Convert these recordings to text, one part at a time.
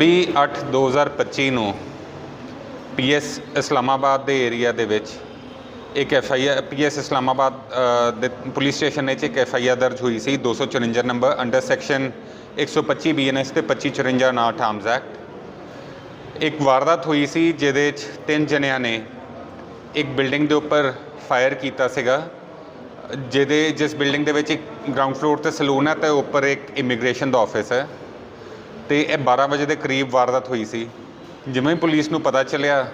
26/8/2025 ਨੂੰ ਪੀਐਸ ਇਸਲਾਮਾਬਾਦ ਦੇ ਏਰੀਆ ਦੇ ਵਿੱਚ ਇੱਕ F I R, PS Islamabad ਦੇ ਪੁਲਿਸ ਸਟੇਸ਼ਨ ਵਿੱਚ ਇੱਕ ਐਫ ਆਈ ਆਰ ਦਰਜ ਹੋਈ ਸੀ 254 ਨੰਬਰ ਅੰਡਰ ਸੈਕਸ਼ਨ 125 ਬੀਐਨਐਸ ਤੇ 2554 ਨਾਟ ਆਰਮਸ ਐਕਟ। ਇੱਕ ਵਾਰਦਾਤ ਹੋਈ ਸੀ ਜਿਹਦੇ 'ਚ ਤਿੰਨ ਜਣਿਆਂ ਨੇ ਇੱਕ ਬਿਲਡਿੰਗ ਦੇ ਉੱਪਰ ਫਾਇਰ ਕੀਤਾ ਸੀਗਾ, ਜਿਹਦੇ ਜਿਸ ਬਿਲਡਿੰਗ ਦੇ ਵਿੱਚ ਇੱਕ ਗਰਾਊਂਡ ਫਲੋਰ ਤੇ ਸਲੂਨ ਹੈ ਤੇ ਉੱਪਰ ਇੱਕ ਇਮੀਗ੍ਰੇਸ਼ਨ ਦਾ ਆਫਿਸ ਹੈ। ਤੇ ਇਹ 12 ਵਜੇ ਦੇ ਕਰੀਬ ਵਾਰਦਾਤ ਹੋਈ ਸੀ। ਜਿਵੇਂ ਹੀ ਪੁਲਿਸ ਨੂੰ ਪਤਾ ਚੱਲਿਆ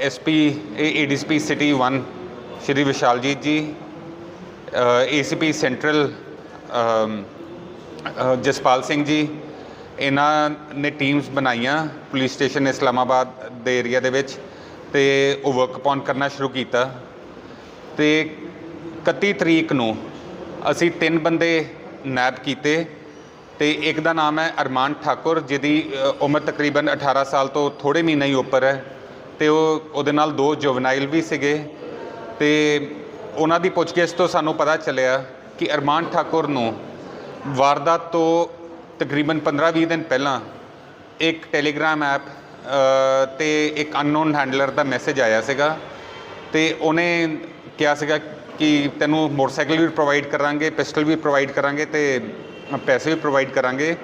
SP ਏਡੀਸਪੀ city 1 Shri Vishaljit ji ACP central um, ah, Jaspal Singh ji ਇਹਨਾਂ ਨੇ ਟੀਮਸ ਬਣਾਈਆਂ ਪੁਲਿਸ ਸਟੇਸ਼ਨ ਇਸਲਾਮਾਬਾਦ ਦੇ ਏਰੀਆ ਦੇ ਵਿੱਚ ਤੇ ਉਹ ਵਰਕ ਅਪਨ ਕਰਨਾ ਸ਼ੁਰੂ ਕੀਤਾ। ਤੇ 31 ਤਰੀਕ ਨੂੰ ਅਸੀਂ ਤਿੰਨ ਬੰਦੇ ਨੈਪ ਕੀਤੇ। ਤੇ ਇੱਕ ਦਾ ਨਾਮ ਹੈ ਅਰਮਾਨ ਠਾਕੁਰ, ਜਿਹਦੀ ਉਮਰ ਤਕਰੀਬਨ 18 ਸਾਲ ਤੋਂ ਥੋੜੇ ਮਹੀਨੇ ਹੀ ਉੱਪਰ ਹੈ ਤੇ ਉਹ ਉਹਦੇ ਨਾਲ ਦੋ ਜੁਵਨਾਈਲ ਵੀ ਸੀਗੇ ਤੇ ਉਹਨਾਂ ਦੀ ਪੁੱਛਗਿੱਛ ਤੋਂ ਸਾਨੂੰ ਪਤਾ ਚੱਲਿਆ ਕਿ ਅਰਮਾਨ ਠਾਕੁਰ ਨੂੰ ਵਾਰਦਾਤ ਤੋਂ ਤਕਰੀਬਨ 15-20 ਦਿਨ ਪਹਿਲਾਂ ਇੱਕ ਟੈਲੀਗ੍ਰਾਮ ਐਪ ਤੇ ਇੱਕ ਅਨਨੋਨ ਹੈਂਡਲਰ ਦਾ ਮੈਸੇਜ ਆਇਆ ਸੀਗਾ ਤੇ ਉਹਨੇ ਕਿਹਾ ਸੀਗਾ ਕਿ ਤੈਨੂੰ ਮੋਟਰਸਾਈਕਲ ਵੀ ਪ੍ਰੋਵਾਈਡ ਕਰਾਂਗੇ, ਪਿਸਟਲ ਵੀ ਪ੍ਰੋਵਾਈਡ ਕਰਾਂਗੇ ਤੇ ਪੈਸੇ ਵੀ ਪ੍ਰੋਵਾਈਡ ਕਰਾਂਗੇ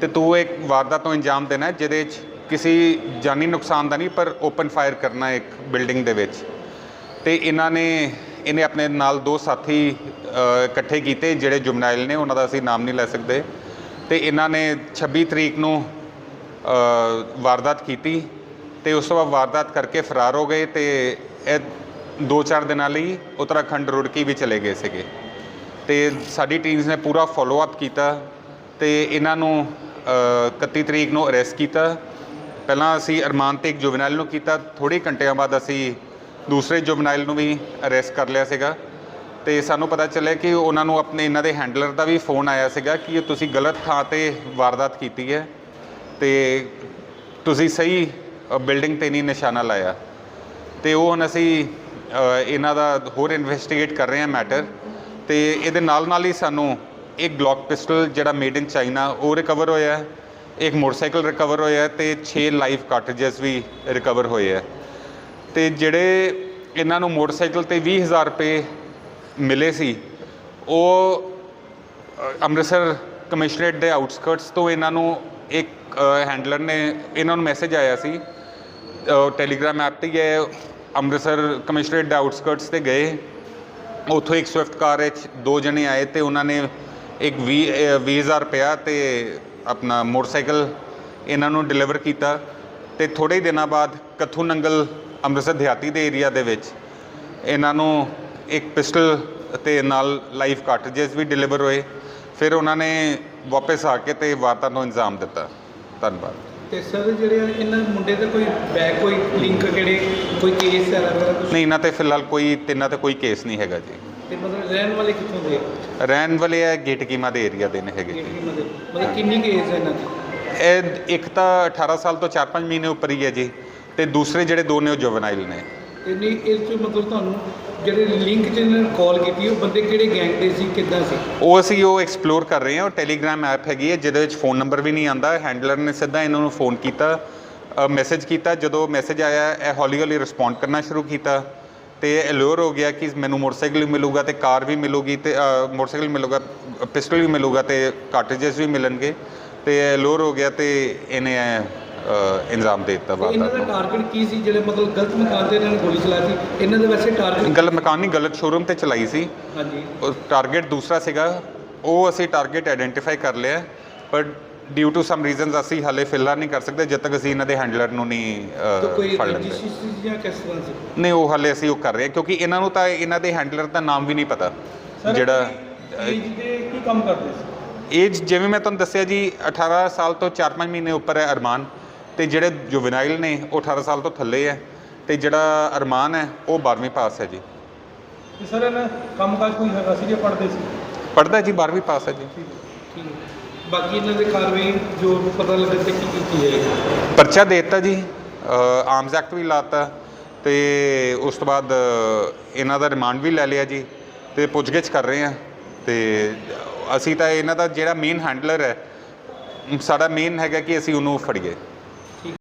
ਤੇ ਤੂੰ ਇੱਕ ਵਾਰਦਾਤ ਤੋਂ ਇੰਜਾਮ ਦੇਣਾ ਹੈ, ਜਿਹਦੇ 'ਚ ਕਿਸੇ ਜਾਨੀ ਨੁਕਸਾਨ ਦਾ ਨਹੀਂ, ਪਰ ਓਪਨ ਫਾਇਰ ਕਰਨਾ ਇੱਕ ਬਿਲਡਿੰਗ ਦੇ ਵਿੱਚ। ਤੇ ਇਹਨਾਂ ਨੇ, ਇਹਨੇ ਆਪਣੇ ਨਾਲ ਦੋ ਸਾਥੀ ਇਕੱਠੇ ਕੀਤੇ, ਜਿਹੜੇ ਜੁਮਨਾਇਲ ਨੇ, ਉਹਨਾਂ ਦਾ ਅਸੀਂ ਨਾਮ ਨਹੀਂ ਲੈ ਸਕਦੇ। ਤੇ ਇਹਨਾਂ ਨੇ 26 ਤਰੀਕ ਨੂੰ ਵਾਰਦਾਤ ਕੀਤੀ। ਤੇ ਉਸ ਤੋਂ ਬਾਅਦ ਵਾਰਦਾਤ ਕਰਕੇ ਫਰਾਰ ਹੋ ਗਏ ਤੇ ਇਹ ਦੋ ਚਾਰ ਦਿਨਾਂ ਲਈ ਉੱਤਰਾਖੰਡ ਰੁੜਕੀ ਵੀ ਚਲੇ ਗਏ ਸੀਗੇ। ਤੇ ਸਾਡੀ ਟੀਮਸ ਨੇ ਪੂਰਾ ਫੋਲੋ ਅਪ ਕੀਤਾ ਤੇ ਇਹਨਾਂ ਨੂੰ ਅ, 31 ਤਰੀਕ ਨੂੰ ਅਰੈਸਟ ਕੀਤਾ। ਪਹਿਲਾਂ ਅਸੀਂ ਅਰਮਾਨ ਤੇ ਇੱਕ ਜੁਵਨਾਈਲ ਨੂੰ ਕੀਤਾ ਥੋੜ੍ਹੇ ਘੰਟਿਆਂ ਬਾਅਦ ਅਸੀਂ ਦੂਸਰੇ ਜੁਵਨਾਈਲ ਨੂੰ ਵੀ ਅਰੈਸਟ ਕਰ ਲਿਆ ਸੀਗਾ। ਤੇ ਸਾਨੂੰ ਪਤਾ ਚੱਲਿਆ ਕਿ ਉਹਨਾਂ ਨੂੰ ਆਪਣੇ ਇਹਨਾਂ ਦੇ ਹੈਂਡਲਰ ਦਾ ਵੀ ਫੋਨ ਆਇਆ ਸੀਗਾ ਕਿ ਤੁਸੀਂ ਗਲਤ ਥਾਂ ਤੇ ਵਾਰਦਾਤ ਕੀਤੀ ਹੈ ਤੇ ਤੁਸੀਂ ਸਹੀ ਬਿਲਡਿੰਗ ਤੇ ਨਹੀਂ ਨਿਸ਼ਾਨਾ ਲਾਇਆ। ਤੇ ਉਹ ਹੁਣ ਅਸੀਂ ਇਹਨਾਂ ਦਾ ਹੋਰ ਇਨਵੈਸਟੀਗੇਟ ਕਰ ਰਹੇ ਹਾਂ ਮੈਟਰ ਤੇ ਇਹਦੇ ਨਾਲ ਨਾਲ ਹੀ ਸਾਨੂੰ ਇੱਕ ਗਲੌਕ ਪਿਸਟਲ ਜਿਹੜਾ ਮੇਡ ਇਨ ਚਾਈਨਾ ਉਹ ਰਿਕਵਰ ਹੋਇਆ ਹੈ। ਇੱਕ ਮੋਟਰਸਾਈਕਲ ਰਿਕਵਰ ਹੋਇਆ ਹੈ ਤੇ 6 ਲਾਈਵ ਕਾਰਟ੍ਰਿਜਸ ਵੀ ਰਿਕਵਰ ਹੋਏ ਹੈ। ਤੇ ਜਿਹੜੇ ਇਹਨਾਂ ਨੂੰ ਮੋਟਰਸਾਈਕਲ ਤੇ 20000 ਰੁਪਏ ਮਿਲੇ ਸੀ, ਉਹ ਅੰਮ੍ਰਿਤਸਰ ਕਮਿਸ਼ਨਰੇਟ ਦੇ ਆਊਟਸਕਰਟਸ ਤੋਂ ਇਹਨਾਂ ਨੂੰ ਇੱਕ ਹੈਂਡਲਰ ਨੇ ਇਹਨਾਂ ਨੂੰ ਮੈਸੇਜ ਆਇਆ ਸੀ। ਟੈਲੀਗ੍ਰਾਮ ਐਪ ਤੇ ਗਏ, ਅੰਮ੍ਰਿਤਸਰ ਕਮਿਸ਼ਨਰੇਟ ਦੇ ਆਊਟਸਕਰਟਸ ਤੇ ਗਏ। ਉੱਥੋਂ ਇੱਕ ਸਵਿਫਟ ਕਾਰ ਵਿੱਚ ਦੋ ਜਣੇ ਆਏ ਤੇ ਉਹਨਾਂ ਨੇ ਇੱਕ 20 ਅ, 20000 ਰੁਪਇਆ ਤੇ ਆਪਣਾ ਮੋਟਰਸਾਈਕਲ ਇਹਨਾਂ ਨੂੰ ਡਿਲੀਵਰ ਕੀਤਾ ਤੇ ਥੋੜੇ ਦਿਨਾਂ ਬਾਅਦ ਕੱਥੂ ਨੰਗਲ ਅੰਮ੍ਰਿਤਸਰ ਦਿਹਾਤੀ ਦੇ ਏਰੀਆ ਦੇ ਵਿੱਚ ਇਹਨਾਂ ਨੂੰ ਇੱਕ ਪਿਸਟਲ ਤੇ ਨਾਲ ਲਾਈਫ ਕਾਰਟ੍ਰਿਜਸ ਵੀ ਡਿਲੀਵਰ ਹੋਏ। ਫਿਰ ਉਹਨਾਂ ਨੇ ਵਾਪਸ ਆ ਕੇ ਤੇ ਵਾਰਤਾ ਨੂੰ ਇੰਜ਼ਾਮ ਦਿੱਤਾ। ਧੰਨਵਾਦ। ਤੇ ਸਰ ਜਿਹੜੇ ਇਹਨਾਂ ਮੁੰਡੇ ਦੇ ਕੋਈ ਬੈਕ ਕੋਈ ਲਿੰਕ ਕਿਹੜੇ ਕੋਈ ਕੇਸ ਹੈ ਵਗੈਰਾ ਕੁਛ? ਨਹੀਂ ਇਹਨਾਂ ਤੇ ਫਿਲਹਾਲ ਕੋਈ ਤਿੰਨਾਂ ਤੇ ਕੋਈ ਕੇਸ ਨਹੀਂ ਹੈਗਾ ਜੀ। ਤੇ ਮਤਲਬ ਰਹਿਣ ਵਾਲੇ ਕਿੱਥੋਂ ਦੇ ਆ? ਰਹਿਣ ਵਾਲੇ ਹੈ ਗੇਟ ਕੀਮਾ ਦੇ ਏਰੀਆ ਦੇ ਨੇ ਹੈਗੇ ਜੀ। ਕਿਹੜੀ ਮਤਲਬ ਮਤਲਬ ਕਿੰਨੀ ਕੇਸ ਹੈ ਇਹਨਾਂ ਦੀ? ਇਹ ਇੱਕ ਤਾਂ 18 ਸਾਲ ਤੋਂ 4-5 ਮਹੀਨੇ ਉੱਪਰ ਹੀ ਹੈ ਜੀ ਤੇ ਦੂਸਰੇ ਜਿਹੜੇ ਦੋ ਨੇ ਉਹ ਜੁਵਨਾਈਲ ਨੇ। ਤੇ ਨਹੀਂ ਇਸ ਚ ਮਤਲਬ ਤੁਹਾਨੂੰ ਜਿਹੜੇ ਲਿੰਕ ਚ ਇਹਨਾਂ ਨੇ ਕਾਲ ਕੀਤੀ ਉਹ ਬੰਦੇ ਕਿਹੜੇ ਗੈਂਗ ਦੇ ਸੀ ਕਿੱਦਾਂ ਸੀ? ਉਹ ਅਸੀਂ ਉਹ ਐਕਸਪਲੋਰ ਕਰ ਰਹੇ ਹਾਂ ਉਹ ਟੈਲੀਗ੍ਰਾਮ ਐਪ ਹੈਗੀ ਹੈ ਜਿਹਦੇ ਵਿੱਚ ਫੋਨ ਨੰਬਰ ਵੀ ਨਹੀਂ ਆਂਦਾ ਹੈਂਡਲਰ ਨੇ ਸਿੱਧਾ ਇਹਨਾਂ ਨੂੰ ਫੋਨ ਕੀਤਾ ਮੈਸੇਜ ਕੀਤਾ। ਜਦੋਂ ਮੈਸੇਜ ਆਇਆ ਇਹ ਹੌਲੀ ਹੌਲੀ ਰਿਸਪੌਂਡ ਕਰਨਾ ਸ਼ੁਰੂ ਕੀਤਾ ਤੇ ਅਲੋਰ ਹੋ ਗਿਆ ਕਿ ਮੈਨੂੰ ਮੋਟਰਸਾਈਕਲ ਵੀ ਮਿਲੂਗਾ ਤੇ ਕਾਰ ਵੀ ਮਿਲੂਗੀ ਤੇ ਮੋਟਰਸਾਈਕਲ ਮਿਲੂਗਾ ਪਿਸਟਲ ਵੀ ਮਿਲੂਗਾ ਤੇ ਕਾਰਟ੍ਰਿਜਸ ਵੀ ਮਿਲਣਗੇ ਤੇ ਅਲੋਰ ਹੋ ਗਿਆ ਤੇ ਇਹਨੇ ਅ, ਇੰਜ਼ਾਮ ਦੇ ਦਿੱਤਾ ਤੇ ਇਹਨਾਂ ਦਾ ਟਾਰਗੇਟ ਕੀ ਸੀ? ਜਿਹੜੇ ਮਤਲਬ ਗਲਤ ਮਕਾਨ ਤੇ ਇਹਨਾਂ ਨੇ ਗੋਲੀ ਚਲਾਈ ਸੀ ਇਹਨਾਂ ਦੇ ਵੈਸੇ ਟਾਰਗੇਟ ਗਲਤ ਮਕਾਨ ਨਹੀਂ ਗਲਤ ਸ਼ੋਰੂਮ ਤੇ ਚਲਾਈ ਸੀ। ਹਾਂਜੀ। ਉਹ ਟਾਰਗੇਟ ਦੂਸਰਾ ਸੀਗਾ ਉਹ ਅਸੀਂ ਟਾਰਗੇਟ ਆਇਡੈਂਟੀਫਾਈ ਕਰ ਲਿਆ ਪਰ ਡਿਊ ਟੂ ਸਮ ਰੀਜ਼ਨਸ ਅਸੀਂ ਹਾਲੇ ਫਿਲਹਾਲ ਨਹੀਂ ਕਰ ਸਕਦੇ ਜਦ ਤੱਕ ਅਸੀਂ ਇਹਨਾਂ ਦੇ ਹੈਂਡਲਰ ਨੂੰ ਨਹੀਂ ਫੜ ਲੈਂਦੇ। ਜਾਂ ਕਿਸ ਤਰ੍ਹਾਂ ਸੀ? ਨਹੀਂ ਉਹ ਹਾਲੇ ਅਸੀਂ ਉਹ ਕਰ ਰਹੇ ਹਾਂ ਕਿਉਂਕਿ ਇਹਨਾਂ ਨੂੰ ਤਾਂ ਇਹਨਾਂ ਦੇ ਹੈਂਡਲਰ ਦਾ ਨਾਮ ਵੀ ਨਹੀਂ ਪਤਾ। ਜਿਹੜਾ ਏਜ ਦੇ ਕੀ ਕੰਮ ਕਰਦੇ ਸੀ? ਏਜ ਜਿਵੇਂ ਮੈਂ ਤੁਹਾਨੂੰ ਦੱਸਿਆ ਜੀ 18 ਸਾਲ ਤੋਂ 4-5 ਮਹੀਨੇ ਉੱਪਰ ਹੈ ਅਰਮਾਨ ਤੇ ਜਿਹੜੇ ਜੁਵਨਾਈਲ ਨੇ ਉਹ 18 ਸਾਲ ਤੋਂ ਥੱਲੇ ਹੈ ਤੇ ਜਿਹੜਾ ਅਰਮਾਨ ਹੈ ਉਹ 12ਵੀਂ ਪਾਸ ਹੈ ਜੀ। ਤੇ ਸਰ ਇਹਨਾਂ ਕੰਮਕਾਜ ਕੋਈ ਹੈਗਾ ਸੀ ਜੇ ਪੜਦੇ ਸੀ? ਪੜ੍ਹਦਾ ਜੀ 12ਵੀਂ ਪਾਸ ਹੈ ਜੀ। ਠੀਕ ਹੈ। ਬਾਕੀ ਇਹਨਾਂ ਦੇ ਕਾਰਵਾਈ ਜੋ ਪਤਾ ਲੱਗਾ ਤੇ ਕੀ ਕੀਤੀ ਜਾਏਗੀ। ਪਰਚਾ ਦੇ ਦਿੱਤਾ ਜੀ ਆਰਮਸ ਐਕਟ ਵੀ ਲਾਤਾ ਤੇ ਉਸ ਤੋਂ ਬਾਅਦ ਇਹਨਾਂ ਦਾ ਰਿਮਾਂਡ ਵੀ ਲੈ ਲਿਆ ਜੀ ਤੇ ਪੁੱਛਗਿੱਛ ਕਰ ਰਹੇ ਆ ਤੇ ਅਸੀਂ ਤਾਂ ਇਹਨਾਂ ਦਾ ਜਿਹੜਾ ਮੇਨ ਹੈਂਡਲਰ ਹੈ, ਸਾਡਾ ਮੇਨ ਹੈਗਾ ਕਿ ਅਸੀਂ ਉਹਨੂੰ ਫੜੀਏ।